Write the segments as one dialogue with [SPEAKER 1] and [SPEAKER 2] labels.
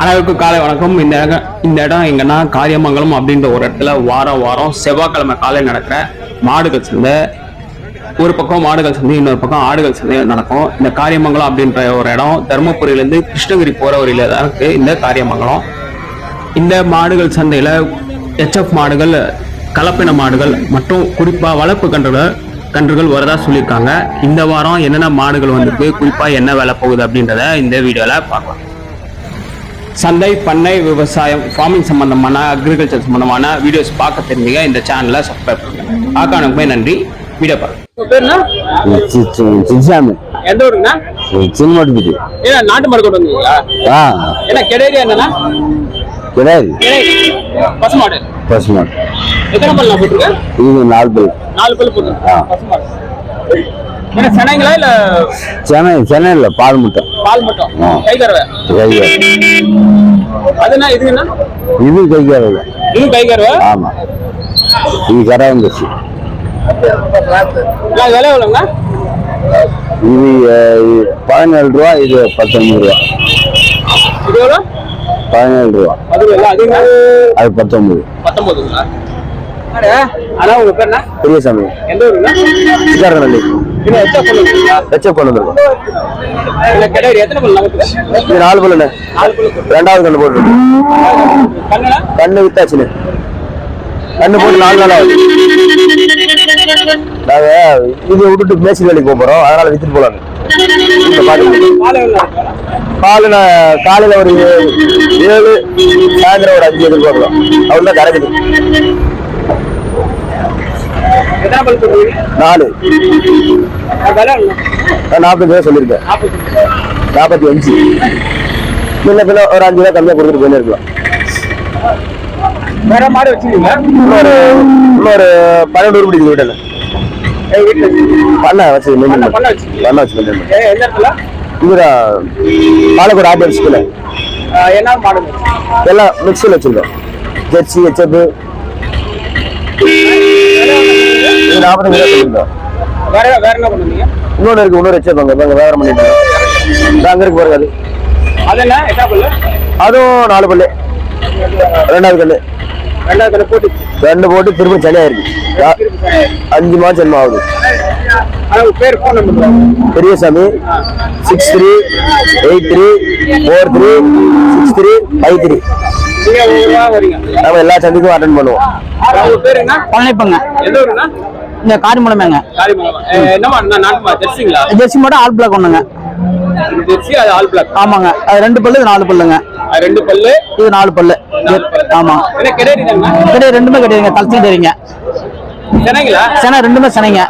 [SPEAKER 1] அனைவருக்கு காலை வணக்கம். இந்த இடம் இந்த இடம் எங்கன்னா காரியமங்கலம் அப்படின்ற ஒரு இடத்துல வாரம் வாரம் செவ்வாய்க்கிழமை காலை நடக்கிற மாடுகள் சந்தை ஒரு பக்கம் மாடுகள் சந்தை இன்னொரு பக்கம் ஆடுகள் சந்தை நடக்கும். இந்த காரியமங்கலம் அப்படின்ற ஒரு இடம் தருமபுரியிலேருந்து கிருஷ்ணகிரி போகிற வழியில தான் இருக்குது இந்த காரியமங்கலம். இந்த மாடுகள் சந்தையில் ஹெச்எஃப் மாடுகள் கலப்பின மாடுகள் மற்றும் குறிப்பாக வளர்ப்பு கன்றுகள் கன்றுகள் வரதா சொல்லியிருக்காங்க. இந்த வாரம் என்னென்ன மாடுகள் வந்திருக்கு குறிப்பாக என்ன வேலை போகுது அப்படின்றத இந்த வீடியோவில் பார்க்கலாம். சந்தை பண்ணை விவசாயம் ஃபார்மிங் சம்பந்தமான அக்ரிகல்ச்சர் சம்பந்தமான வீடியோஸ் பார்க்க தெரிஞ்சுங்க இந்த சேனலை சப்ஸ்கிரைப் பண்ணுங்க. பார்க்கணுமே நன்றி. வீடியோ பாருங்க. எந்த ஊருங்கண்ணா?
[SPEAKER 2] சின்னமட்டுப்பட்டி
[SPEAKER 1] ஏன்னா நாட்டு மாடு கொண்டு வந்தீங்களா?
[SPEAKER 2] ஆ.
[SPEAKER 1] ஏன்னா கிடையாது என்னன்னா
[SPEAKER 2] கிடையாது
[SPEAKER 1] பசுமாடு.
[SPEAKER 2] பசுமாடு.
[SPEAKER 1] எத்தனை பல் போட்டுருக்கு
[SPEAKER 2] இது நாலு பேர்
[SPEAKER 1] நாலு பல் போட்டுருக்கு. பசுமாடு. ஏன்னா சென்னைங்களா இல்ல
[SPEAKER 2] சென்னை சென்னையில் பால் முட்டை
[SPEAKER 1] பால் மட்டும். கை கறவை
[SPEAKER 2] கைகார
[SPEAKER 1] அதுனா இதுன்னா
[SPEAKER 2] இது கைகார
[SPEAKER 1] இது கை கறவை
[SPEAKER 2] ஆமா. இது கரை வந்துச்சு
[SPEAKER 1] விலை எவ்வளோங்கண்ணா
[SPEAKER 2] இது இது பதினேழு ரூபா இது பத்தொன்பது ரூபா.
[SPEAKER 1] இது எவ்வளோ?
[SPEAKER 2] பதினேழு ரூபா.
[SPEAKER 1] அது இல்லை
[SPEAKER 2] பத்தொன்பது.
[SPEAKER 1] பத்தொன்பதுங்களா? ஆனா உங்க பேர் என்ன?
[SPEAKER 2] பெரியசாமி.
[SPEAKER 1] எந்த ஊருங்க? இன்னும் எச்சா
[SPEAKER 2] கொண்டு வந்துருக்கோம். இது நாலு பல்லுண்ணே ரெண்டாவது கண்ணு போட்டு கண்ணு வித்தாச்சுண்ணே. கண்ணு போட்டு நாலு நாள் ஆகுது. நாங்க இதை விட்டுட்டு மேய்ச்சல் வேலைக்கு போறோம். அதனால வித்துட்டு போலாங்க
[SPEAKER 1] பால்
[SPEAKER 2] நான் காலையில ஒரு ஏழு சாயந்தரம் ஒரு அஞ்சு எதிர்பார்க்கலாம்.
[SPEAKER 1] எத்தனை பல் போட்டுருக்கீங்க
[SPEAKER 2] நாலு. நாற்பது ரூபா சொல்லியிருக்கேன்.
[SPEAKER 1] நாற்பது
[SPEAKER 2] நாற்பத்தி அஞ்சு முன்ன பின்ன ஒரு அஞ்சு ரூபா கம்மியாக கொடுத்துட்டு போயின்னு இருக்கலாம்
[SPEAKER 1] வேற மாடு வச்சுக்கீங்க
[SPEAKER 2] இன்னொரு இன்னொரு பன்னெண்டு ரூபாய் வீட்டில். பண்ண வச்சு
[SPEAKER 1] பண்ணை-
[SPEAKER 2] வச்சு இதுதான் பாலக்கோடு ஆட்டி வச்சுக்கல
[SPEAKER 1] ஆ, என்ன மாடு
[SPEAKER 2] எல்லாம் மிக்சியில் வச்சிருக்கோம். ஜெர்சி ஹெச்எப்
[SPEAKER 1] வேற வேற என்ன பண்ணுவீங்க
[SPEAKER 2] இன்னொன்று இருக்கு இன்னொரு அங்கே அங்கே வேற பண்ணிட்டு இருக்கோம் அங்கே இருக்கு பாருங்க அது.
[SPEAKER 1] அது என்ன? எத்தனை பல்லு?
[SPEAKER 2] அதுவும் நாலு பல்லு. ரெண்டாவது கல்லு.
[SPEAKER 1] ரெண்டாவது பல்லு போட்டு
[SPEAKER 2] ரெண்டு போட்டு திரும்ப ஆ- அஞ்சு மாதம் ஜென்மம் ஆகுது.
[SPEAKER 1] பேர் phone number
[SPEAKER 2] Periyasamy six three eight three four three six three five three நம்ம எல்லா சந்திக்கும் அட்டன் பண்ணுவோம்.
[SPEAKER 3] பழனிப்பங்க.
[SPEAKER 1] எந்த ஊருண்ணா?
[SPEAKER 3] இந்த காரிமலமேங்க
[SPEAKER 1] ஜெர்சிங்களா?
[SPEAKER 3] ஜெர்சி மட்டும் ஆல் பிளாக் ஒண்ணுங்க.
[SPEAKER 1] இது ஜெர்சி அது ஆல் பிளாக்.
[SPEAKER 3] ஆமாங்க. அது ரெண்டு பல்லு இது நாலு பல்லுங்க.
[SPEAKER 1] அது ரெண்டு பல்லு?
[SPEAKER 3] இது நாலு பல்லு. ஆமா.
[SPEAKER 1] கிடையாது
[SPEAKER 3] ரெண்டுமே கிடையாதுங்க. கலத்தி தெரியுங்க. சென ரெண்டுமே செனைங்க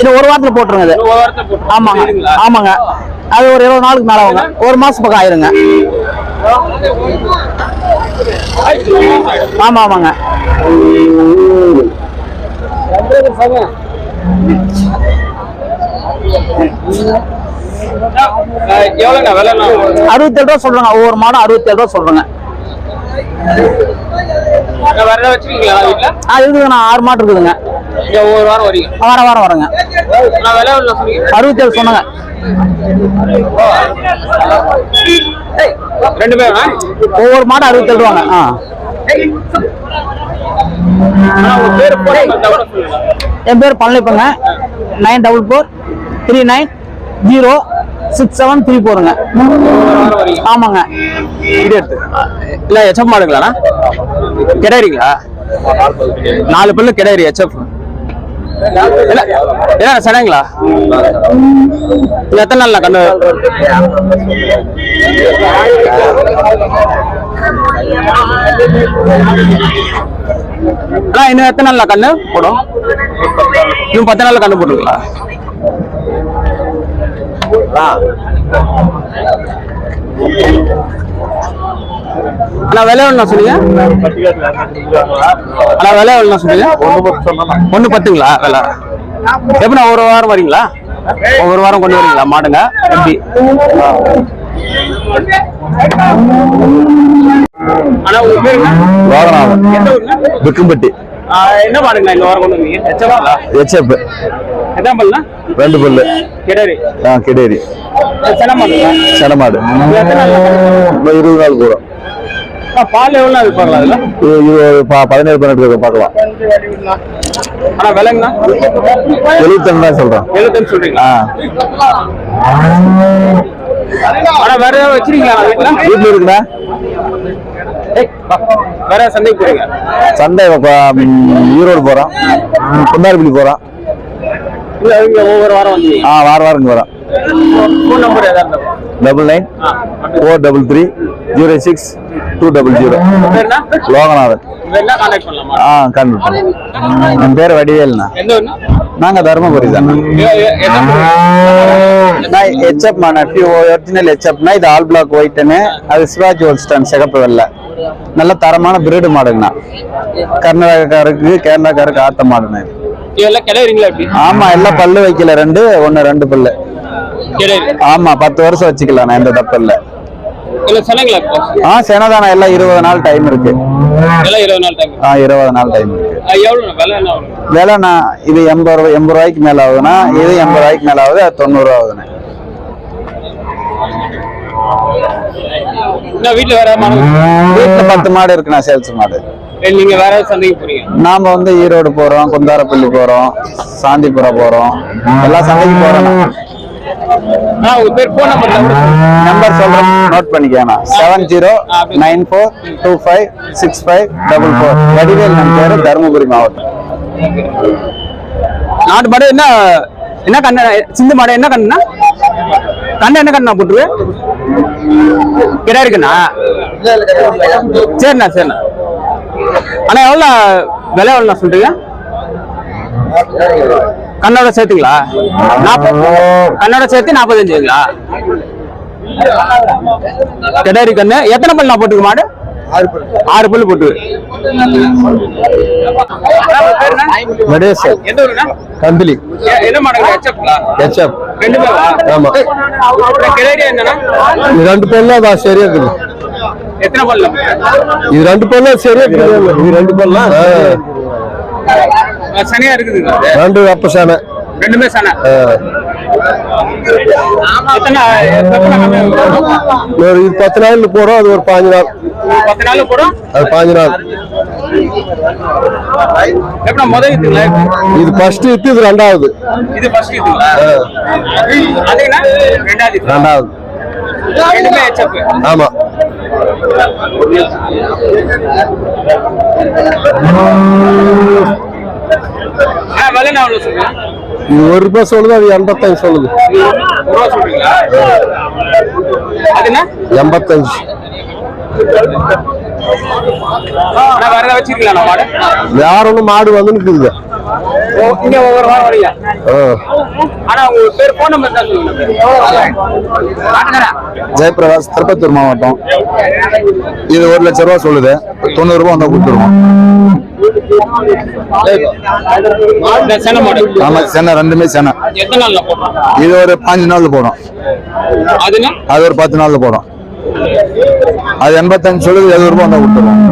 [SPEAKER 3] இது ஒரு வாரத்துல போட்டுருங்க இது. ஆமாங்க? ஆமாங்க. அது ஒரு இருபது நாளுக்கு மேல ஆகுங்க ஒரு மாசம் பக்கம் ஆயிருங்க. ஆமா ஆமாங்க.
[SPEAKER 1] விலைண்ணா
[SPEAKER 3] அறுபத்தேழு ரூபா சொல்றேங்க. ஒவ்வொரு மாடம் அறுபத்தேழு ரூபா சொல்றேங்க. ஆ இருக்குதுங்க. ஆறு மாடு இருக்குதுங்க.
[SPEAKER 1] ஒவ்வொரு வாரம் வரீங்க?
[SPEAKER 3] வார வாரம் வரேங்க. அறுபத்தேழு சொன்னாங்க.
[SPEAKER 1] ரெண்டு பேரும்?
[SPEAKER 3] ஒவ்வொரு மாடு அறுபத்தேழு ரூபாங்க. ஆ. என் பேர் பழனிப்பங்க. Nine double four three nine zero six seven three
[SPEAKER 1] வரீங்க
[SPEAKER 3] ஆமாங்க.
[SPEAKER 1] இது எடுத்து இல்ல எச்எஃப் மாடுங்களாண்ணா? கிடையாதுங்களா நாலு பல்லு கிடையாது எச்எஃப். இல்ல என்ன சடைங்களா எத்தனை நாள்ல கண்ணு? இன்னும் எத்தனை நாள்ல கண்ணு? போடும். இன்னும் பத்து நாள்ல கண்ணு போட்டுங்களா அண்ணா விலை எவ்வளோ சொன்னீங்க? அண்ணா விலை எவ்வளோ சொன்னீங்க? ஒன்று பத்துங்களா விலை? எப்படிண்ணா ஒரு வாரம் வரீங்களா? ஒவ்வொரு வாரம் கொண்டு வரீங்களா மாடுங்க? எப்படி?
[SPEAKER 2] விக்கும்பட்டி.
[SPEAKER 1] என்ன மாடுங்கண்ணா இந்த வாரம் கொண்டு வந்தீங்க? எச்சவாங்களா
[SPEAKER 2] ஹெச்எப்
[SPEAKER 1] எத்தனை பல்லுண்ணா?
[SPEAKER 3] ரெண்டு பல்லு.
[SPEAKER 1] கிடாரி.
[SPEAKER 3] ஆ கிடேரி.
[SPEAKER 1] சென மாடுங்களா
[SPEAKER 3] செடமாடு
[SPEAKER 1] எத்தனை நாள்
[SPEAKER 3] இன்னும் இருபது நாள் போடும்
[SPEAKER 1] பால் எவ்வளோ அது பார்க்கலாம் அதில்?
[SPEAKER 3] ஒரு ப- பதினேழு பதினெட்டு பார்க்கலாம்.
[SPEAKER 1] ஆனால் விலைங்கண்ணா?
[SPEAKER 3] எழுபத்தஞ்சு தான் சொல்றேன்
[SPEAKER 1] எழுபத்தஞ்சு சொல்றீங்களா?
[SPEAKER 3] ஆ.
[SPEAKER 1] ஆனால் வேற ஏதாவது வச்சிருக்கீங்களா வீட்டில்?
[SPEAKER 3] இருக்குண்ணா.
[SPEAKER 1] வேற சந்தைக்கு போறீங்க?
[SPEAKER 3] ம், ஈரோடு போறோம். குந்தாரிப்பள்ளி போறோம்.
[SPEAKER 1] இல்ல ஒவ்வொரு வாரம்
[SPEAKER 3] ஆ வார வாரம் வரோம். Double nine four double three zero six two double zero Loganathan ஆ கண்டிப்பா பண்ணலாம். என் பேர் வடிவேலுண்ணா நாங்க தருமபுரி தான்? நான் ஹெச்எப் நெஃப்யூ ஒரிஜினல் ஹெச்எப்னா இது ஆல் பிளாக் ஒயிட்டுன்னு அது சிவாஜி ஹோல்ஸ்டன் சிகப்பு வெள்ளை நல்ல தரமான பிரீடு மாடுங்கண்ணா கர்நாடகாக்காருக்கு கேரளாக்காருக்கு ஆத்த மாடுண்ணா ஆமா எல்லாம் பல்லு வைக்கல ரெண்டு ஒன்னு ரெண்டு பல்லு ஆமா பத்து வருஷம் வச்சுக்கலாம் எந்த தப்பு இல்ல ஆ செனதானா எல்லாம் இருபது நாள் டைம் இருக்கு. ஆ இருபது நாள் டைம் இருக்கு. விலைண்ணா இது எண்பது ரூபாய் எண்பது ரூபாய்க்கு மேல ஆகுதுண்ணா இது எண்பது ரூபாய்க்கு மேல ஆகுது அது தொண்ணூறு ரூபா ஆகுதுண்ணே.
[SPEAKER 1] வீட்டுல வேற மாடு
[SPEAKER 3] வீட்டுல பத்து மாடு இருக்குண்ணா சேல்ஸ் மாடு.
[SPEAKER 1] நீங்க வேற சந்தைக்கு போறீங்க?
[SPEAKER 3] நாம வந்து ஈரோடு போறோம் குந்தாரப்பள்ளி போறோம் சாந்திபுரம் போறோம். எல்லா சந்தைக்கு போறோம்
[SPEAKER 1] உங்க பேர் ஃபோன் நம்பர்
[SPEAKER 3] நம்பர் சொல்றேன். Note பண்ணிக்கோண்ணா seven zero nine four two five six five double four Vadivel நம் பேரு தருமபுரி மாவட்டம்.
[SPEAKER 1] நாட்டு மாடு என்ன என்ன கண்ணு சிந்து மாடு என்ன கண்ணுனா கண்ணு என்ன கண்ணா போட்டுரு கிடா இருக்குண்ணா? சரிண்ணா சரிண்ணா. அண்ணா எவ்வளோ விலை எவ்வளோண்ணா சொல்றீங்க? கண்ணோட சேர்த்துங்களா கண்ணோட சேர்த்து நாற்பத்தஞ்சுங்களா கிடாரி கண்ணு. எத்தனை பல் நான் போட்டுக்கு மாடு ஆறு பல்லு. போட்டு
[SPEAKER 3] நடேசன். கந்திலி ஹெச்எப் ஆமா. ரெண்டு பல்லா தான் சரியா இருக்குது
[SPEAKER 1] எத்தனை பல்லு?
[SPEAKER 3] இது ரெண்டு பல்லா சரியா இருக்குது இது ரெண்டு பல்லா?
[SPEAKER 1] சனியா இருக்குதுங்க
[SPEAKER 3] ரெண்டு அப்ப சாண
[SPEAKER 1] ரெண்டுமே சனை?
[SPEAKER 3] ஒரு பத்து நாள் போறோம் அது ஒரு பாஞ்சு நாள்.
[SPEAKER 1] பத்து நாள் போடும்
[SPEAKER 3] அது பாஞ்சு நாள். இது ஃபர்ஸ்ட் இத்து இது ரெண்டாவது.
[SPEAKER 1] இது ஃபர்ஸ்ட் அதுங்கண்ணா ரெண்டாவது
[SPEAKER 3] ஆமா. ஒரு ரூபாய் சொல்லுது அது எண்பத்தஞ்சு சொல்லுது. எண்பத்தஞ்சு
[SPEAKER 1] வேற வச்சிருக்கீங்களா மாடு?
[SPEAKER 3] வந்து நிக்குதுங்க.
[SPEAKER 1] ஓ, இங்க ஒவ்வொரு வாரம் வரீங்க. ஆனா உங்க பேர் போன் நம்பர் தான் சொல்லுங்க. மாட்டுக்காரா?
[SPEAKER 3] ஜெயபிரகாஷ் திருப்பத்தூர் மாவட்டம். இது ஒரு லட்ச ரூபா சொல்லுது. தொண்ணூறு ரூபா வந்தா கொடுத்துருவோம். ஆமா சென்னை ரெண்டுமே சென்னை. இது ஒரு பாஞ்சு நாள்ல போடும் அது ஒரு பத்து நாள்ல போடும் அது எண்பத்தஞ்சு சொல்லுது எழுபது ரூபா வந்தா கொடுத்துருவோம்.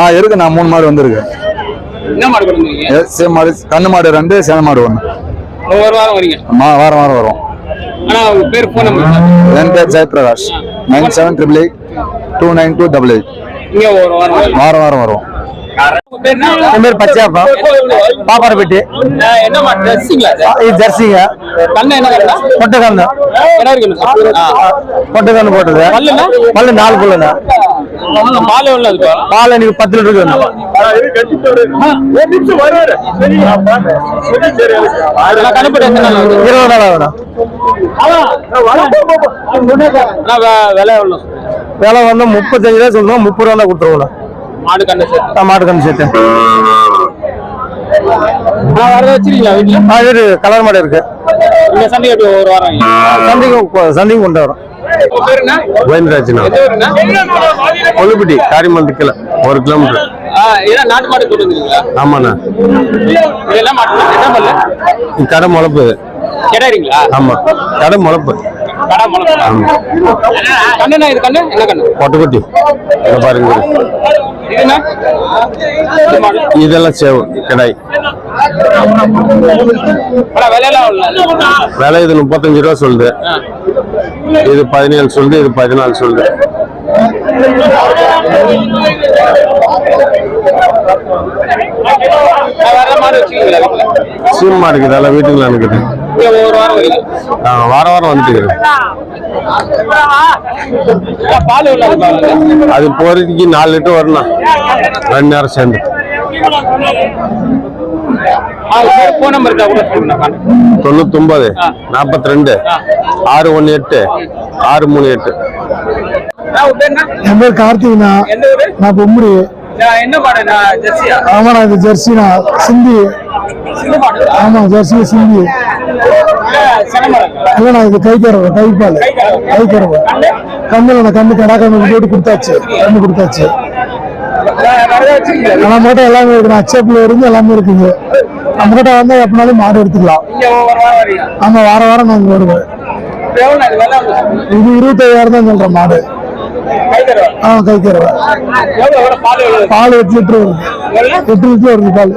[SPEAKER 3] ஆ இருக்கு நான் மூணு மாடு வந்திருக்கு.
[SPEAKER 1] என்ன மாடு கொடுத்துருக்கீங்க
[SPEAKER 3] சே மாடு கண்ணு மாடு ரெண்டு சேன மாடு ஒன்று
[SPEAKER 1] வாரம் வரீங்க?
[SPEAKER 3] வாரம் வாரம் வரும் என் பேர் Jayaprakash. Nine seven triple eight two nine two double eight.
[SPEAKER 1] இங்க வாரம் வரீங்க.
[SPEAKER 3] வாரம் வாரம் என் பேர் பச்சையாப்பா. பாப்பாரப்பட்டி ஜெர்சிங்க.
[SPEAKER 1] கண்ணு என்ன கண்ணா?
[SPEAKER 3] பொட்டக்கண்ணு.
[SPEAKER 1] என்ன இருக்கு ஆ.
[SPEAKER 3] பொட்டக்கண்ணு போட்டது? பல்லு நாலு பல்லுண்ணா.
[SPEAKER 1] பால் எவ்வளவு இருக்கு
[SPEAKER 3] பால் எனக்கு பத்து லிட்டர்? இருபது நாள்
[SPEAKER 1] விலை
[SPEAKER 3] வந்து முப்பத்தஞ்சு ரூபா சொல்லணும் முப்பது ரூபா தான் கொடுத்துருவோண்ணா
[SPEAKER 1] மாடு கண்ணு சேர்த்து.
[SPEAKER 3] மாட்டு கண்ணு சேர்த்து கலர் மாடு இருக்கு.
[SPEAKER 1] எப்படி ஒவ்வொரு வாரம்?
[SPEAKER 3] சந்தைக்கு சந்தைக்கு கொண்டு வரோம்.
[SPEAKER 1] உங்க பேர் என்ன?
[SPEAKER 3] கோவிந்தராஜ்ண்ணா
[SPEAKER 1] எந்த ஊருண்ணா?
[SPEAKER 3] கொல்லுப்பட்டி காரிமல் கீழே ஒரு கிலோமீட்டர்.
[SPEAKER 1] மாடு
[SPEAKER 3] ஆமாண்ணா.
[SPEAKER 1] மாடு?
[SPEAKER 3] கடை முளப்பு. ஆமா கடை முளப்பு
[SPEAKER 1] கடா முளப்பு. கண்ணுண்ணா இது கண்ணு? என்ன கண்ணு?
[SPEAKER 4] பொட்டுக்குட்டி. பாருங்க.
[SPEAKER 1] இது மாடு.
[SPEAKER 4] இதெல்லாம் சேவ் கிடாய்.
[SPEAKER 1] அண்ணா, விலையெல்லாம் உள்ள
[SPEAKER 4] விலை இது முப்பத்தஞ்சு ரூபா சொல்லுது. இது பதினேழு சொல்லுது இது பதினாலு சொல்லுது. சீம் மாடு இருக்குது அதெல்லாம் வீட்டுக்குள்ள இருக்குது
[SPEAKER 1] ஒரு வாரம்
[SPEAKER 4] வாரம் வாரம் வந்துட்டு இருக்குது
[SPEAKER 1] பால் உள்ள
[SPEAKER 4] அது போறதுக்கு நாலு லிட்டர் வரணும் ரெண்டு நேரம் சேர்ந்து. தொண்ணூத்தொன்பது நாற்பத்தி ரெண்டு ஆறு ஒன்று எட்டு ஆறு மூணு எட்டு.
[SPEAKER 5] என் பேர்
[SPEAKER 1] ஊரு?
[SPEAKER 5] நான் பொம்புடி
[SPEAKER 1] நான் என்ன மாடு நான் ஜெர்சியா?
[SPEAKER 5] ஆமாண்ணா இது ஜெர்சிண்ணா. சிந்தி.
[SPEAKER 1] சிந்து மாடு
[SPEAKER 5] ஆமா ஜெர்சி சிந்தி இல்லைண்ணா இது கை கறவை கைப்பால். கை கறவை கண்ணுல கண்ணு கடா கண்ணு போட்டு கொடுத்தாச்சு. கண்ணு கொடுத்தாச்சு. நம்ம கிட்ட எல்லாமே இருக்குண்ணா அச்சப்பில் இருந்து எல்லாமே இருக்குங்க. நம்ம கிட்ட வந்தா எப்பனாலும் மாடு எடுத்துக்கலாம்.
[SPEAKER 1] இங்க ஒரு வாரம் வரீங்க
[SPEAKER 5] ஆமா வார வாரம் நாங்க வருவோம்.
[SPEAKER 1] இது
[SPEAKER 5] இருபத்தையாயிரம் தான் சொல்றேன் மாடு. ஆ கை கறவை
[SPEAKER 1] பால்
[SPEAKER 5] எட்டு லிட்டர் வருது. எட்டு லிட்டர் வருது பால்.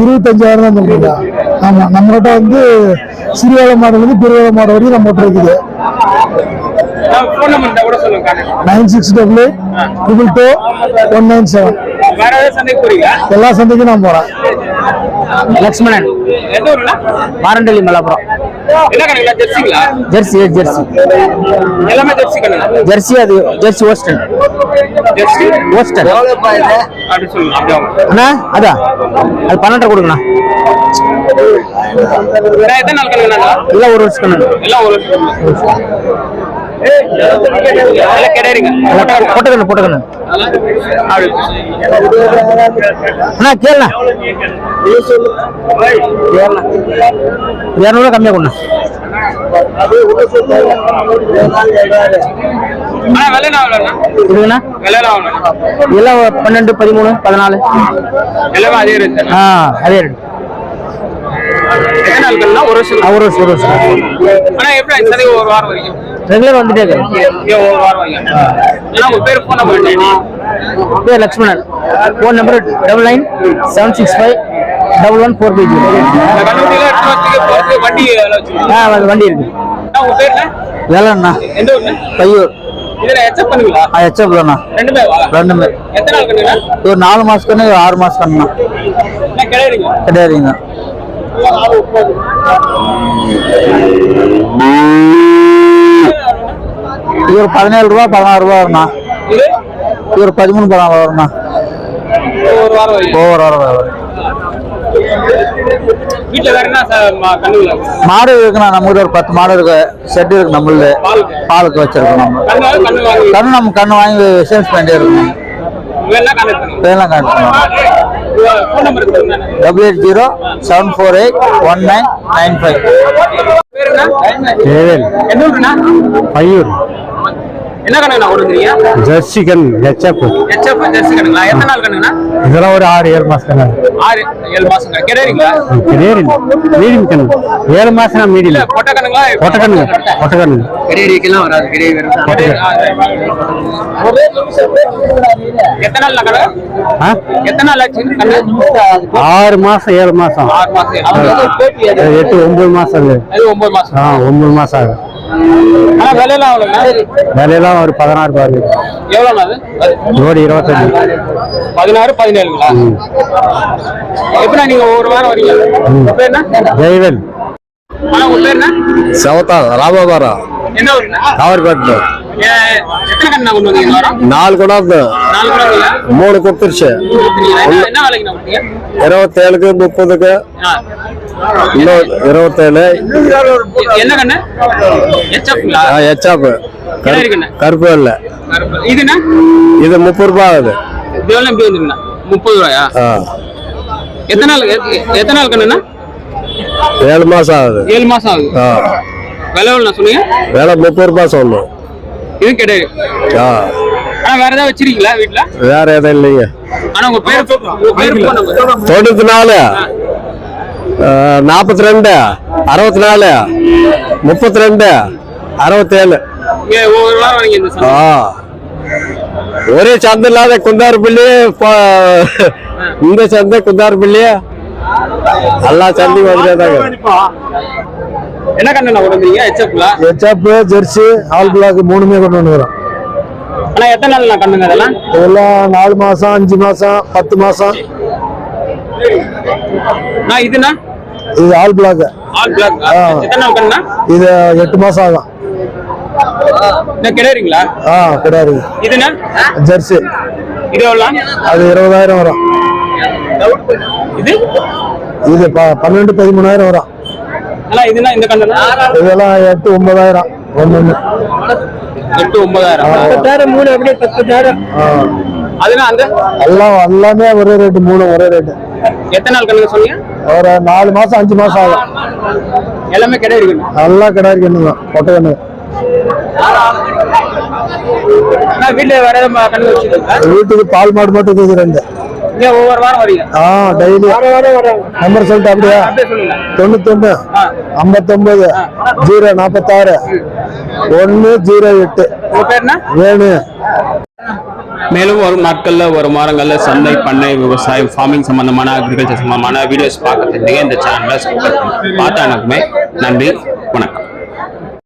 [SPEAKER 5] இருபத்தஞ்சாயிரம் தான் சொல்றீங்க. ஆமா நம்ம கிட்ட வந்து சிறுவேலை மாடுல இருந்து பெருவேலை மாடு வரைக்கும் நம்ம கிட்ட இருக்குது. Nine six double triple two one nine seven. எல்லா சந்தைக்கும் நான் போறேன்.
[SPEAKER 6] Lakshmanan. Marandahalli Malapuram jersey jersey.
[SPEAKER 1] எல்லாமே ஜெர்சி கணக்கு
[SPEAKER 6] ஜெர்சி அது ஜெர்சி ஓஸ்டன்.
[SPEAKER 1] ஜெர்சி?
[SPEAKER 6] ஓஸ்டன். அண்ணா அதான் அது கொடுங்கண்ணா. இல்லை ஒரு வருஷம் கண்ணு.
[SPEAKER 1] எல்லாம் ஒரு வருஷம் எல்லாம்
[SPEAKER 6] போட்டுக்கண்ணு
[SPEAKER 1] அப்படி
[SPEAKER 6] அண்ணா கேளுண்ணா இரநூறுவா கம்மியாக இதெல்லாம் ஒரு பன்னெண்டு பதிமூணு பதினாலு
[SPEAKER 1] எல்லாமே அதே ரேட்
[SPEAKER 6] ஆ அதே ரேட்
[SPEAKER 1] ஒரு வருஷம்
[SPEAKER 6] ஒரு வருஷம். ஒரு வருஷம்
[SPEAKER 1] ஆனா எப்படி சந்தைக்கு ஒரு வாரம் வரைக்கும்?
[SPEAKER 6] ரெகுலர் வந்துட்டே இருக்கு.
[SPEAKER 1] பேர்
[SPEAKER 6] Lakshmanan. Phone number double nine seven six five double one four
[SPEAKER 1] போறது வண்டி
[SPEAKER 6] ஆ வண்டி இருக்கு.
[SPEAKER 1] ஆனா உங்க பேர் என்ன?
[SPEAKER 6] வேலைண்ணா. பையூர்.
[SPEAKER 1] ரெண்டுமே
[SPEAKER 6] ஒரு நாலு மாசத்துக்கு ஆறு
[SPEAKER 1] கிடையாதுங்க?
[SPEAKER 6] இது ஒரு பதினேழு ரூபா பதினாறு ரூபா வரும்ண்ணா
[SPEAKER 1] இது?
[SPEAKER 6] ஒரு பதிமூணு பதினாலு வரும்ண்ணா
[SPEAKER 1] ஒரு வாரம் வரைக்கும்
[SPEAKER 6] ஒவ்வொரு வாரம் மாடு இருக்குண்ணா நம்ம கிட்ட ஒரு பத்து மாடு இருக்கு. செட் இருக்கு நம்மளது.
[SPEAKER 1] பாலுக்கு?
[SPEAKER 6] வச்சிருக்கோம் நம்ம.
[SPEAKER 1] கண்ணு
[SPEAKER 6] நம்ம கண்ணு வாங்கி சேல்ஸ் பண்ணிட்டே இதெல்லாம்
[SPEAKER 1] சொல்லுங்க
[SPEAKER 6] double eight zero seven four eight one nine nine five
[SPEAKER 4] Paiyur.
[SPEAKER 1] என்ன கணக்குண்ணா ஓடுங்கிறீங்க
[SPEAKER 4] ஜெர்சிகன் ஹெச்எப்
[SPEAKER 1] ஹெச்எஃப் ஜெர்சி கணக்குங்களா எத்தனை நாள் கணக்குண்ணா?
[SPEAKER 4] இதெல்லாம் ஒரு ஆறு ஏழு மாசம்
[SPEAKER 1] ஆறு ஏழு மாசம் கிடையாதுங்களா
[SPEAKER 4] மீடியம் கண்ணு ஏழு மாசம்
[SPEAKER 1] இல்ல
[SPEAKER 4] மீடியம்
[SPEAKER 1] பொட்டை கணக்குங்களா
[SPEAKER 4] ஒட்டக்கண்ணு ஒட்டக்கண்ணு
[SPEAKER 1] எத்தனை நாள் கணக்கு?
[SPEAKER 4] ஆ?
[SPEAKER 1] எத்தனை நாள் ஆச்சு?
[SPEAKER 4] ஆறு மாசம் ஏழு மாசம்.
[SPEAKER 1] ஆறு மாசம்.
[SPEAKER 4] எட்டு ஒன்பது மாசம்
[SPEAKER 1] ஒன்பது மாசம்.
[SPEAKER 4] ஆ ஒன்பது மாசம் ஆகும்
[SPEAKER 1] ஆனா விலையெல்லாம் அவ்வளோண்ணா
[SPEAKER 4] விலையெல்லாம் ஒரு பதினாறு பாரு
[SPEAKER 1] எவ்வளோண்ணா அது?
[SPEAKER 4] ஜோடி இருபத்தஞ்சு.
[SPEAKER 1] பதினாறு பதினேழுங்களா? எப்படிண்ணா நீங்க ஒரு வாரம் வரீங்க?
[SPEAKER 4] ஜெயவேல்
[SPEAKER 1] ஆனா உங்க பேர் என்ன
[SPEAKER 4] சவத்தா ராமபாரம் காவர்பேட்டில் நாலு கொண்டாந்து
[SPEAKER 1] நாலு கூட இல்லையா
[SPEAKER 4] மூணு கொடுத்துருச்சு. இருபத்தேழுக்கு முப்பதுக்கு. இன்னும் இருபத்தேழு.
[SPEAKER 1] என்ன கண்ணு? எச்எஃப்ங்களா?
[SPEAKER 4] ஹெச்ஆப் கருப்பு இல்லை இது முப்பது ரூபாய் ஆகுது.
[SPEAKER 1] முப்பது ரூபாயா? எத்தனை நாள் எத்- எத்தனை நாள் கண்ணுண்ணா?
[SPEAKER 4] ஏழு மாசம் ஆகுது.
[SPEAKER 1] ஏழு மாசம் ஆகுது.
[SPEAKER 4] ஆ.
[SPEAKER 1] விலை எவ்வளோ சொன்னீங்க?
[SPEAKER 4] வேலை முப்பது ரூபாய் சொல்லணும்
[SPEAKER 1] இது கிடையாது.
[SPEAKER 4] ஆ.
[SPEAKER 1] ஆனா வேற ஏதாவது வச்சிருக்கீங்களா வீட்டுல
[SPEAKER 4] வேற எதுவும் இல்லைங்க.
[SPEAKER 1] ஆனா உங்க பேர்.
[SPEAKER 4] தொண்ணூத்தி நாலு நாற்பத்தி ரெண்டு அறுபத்தி நாலு முப்பத்தி ரெண்டு அறுபத்தேழு. ஒரே சந்தை இல்லாத குந்தாரப்பள்ளி இந்த சந்தை குந்தாரப்பள்ளி எல்லா சந்தையும் வந்துட்டே தாங்க.
[SPEAKER 1] என்ன கண்ணு கொடுக்குறீங்க ஹெச்எப்ல
[SPEAKER 5] ஹெச்அப் ஜெர்சி ஆல் பிளாக் மூணுமே கொண்டு வந்துக்கிறோம்
[SPEAKER 1] ஆனா எத்தனை நாள் கண்ணுங்க அதெல்லாம்?
[SPEAKER 5] இதெல்லாம் நாலு மாசம் அஞ்சு மாசம் பத்து மாசம்.
[SPEAKER 1] நான் இதுனா
[SPEAKER 5] இது ஆல் பிளாக்
[SPEAKER 1] ஆல் பிளாக். எத்தனை நாள் கண்ணா
[SPEAKER 5] இது எட்டு மாசம் ஆகும்.
[SPEAKER 1] கிடையாதுங்களா?
[SPEAKER 5] ஆ கிடையாது.
[SPEAKER 1] இதுனா
[SPEAKER 5] ஜெர்சி
[SPEAKER 1] இது எவ்வளோ
[SPEAKER 5] அது இருபதாயிரம் வரும்.
[SPEAKER 1] இது?
[SPEAKER 5] இது பன்னெண்டு பதிமூணாயிரம் வரும். இதெல்லாம் எட்டு ஒன்பதாயிரம். ஒன்று
[SPEAKER 1] எட்டு ஒன்பதாயிரம்.
[SPEAKER 7] பத்தாயிரம் மூணு அப்படியே பத்தாயிரம்.
[SPEAKER 5] எல்லாம் எல்லாமே ஒரே ரேட்டு மூணு ஒரே ரேட்டு
[SPEAKER 1] எத்தனை நாள் கண்ணுங்க சொன்னீங்க?
[SPEAKER 5] ஒரு நாலு மாசம் அஞ்சு மாசம் ஆகும்.
[SPEAKER 1] எல்லாமே கிடையாது
[SPEAKER 5] நல்லா கிடையாது கண்ணு தான் பொட்டை கண்ணு.
[SPEAKER 1] நான் வீட்டுல வேற
[SPEAKER 5] வீட்டுக்கு பால் மாடு மட்டும் இருக்குது ரெண்டு.
[SPEAKER 1] இங்க ஒவ்வொரு வாரம் வரீங்க.
[SPEAKER 5] ஆ டெய்லி. நம்பர் சொல்லிட்டு அப்படியா? தொண்ணூத்தொன்னு ஐம்பத்தொன்பது ஜீரோ நாற்பத்தாறு ஒன்று ஜீரோ எட்டு. வேணு.
[SPEAKER 1] மேலும் வரும் நாட்கள்ல வரும் வாரங்கள்ல சந்தை பண்ணை விவசாயம் ஃபார்மிங் சம்பந்தமான அக்ரிகல்ச்சர் சம்பந்தமான வீடியோஸ் பார்க்க தெரிஞ்சுங்க இந்த சேனலை பார்த்த எனக்குமே நன்றி வணக்கம்.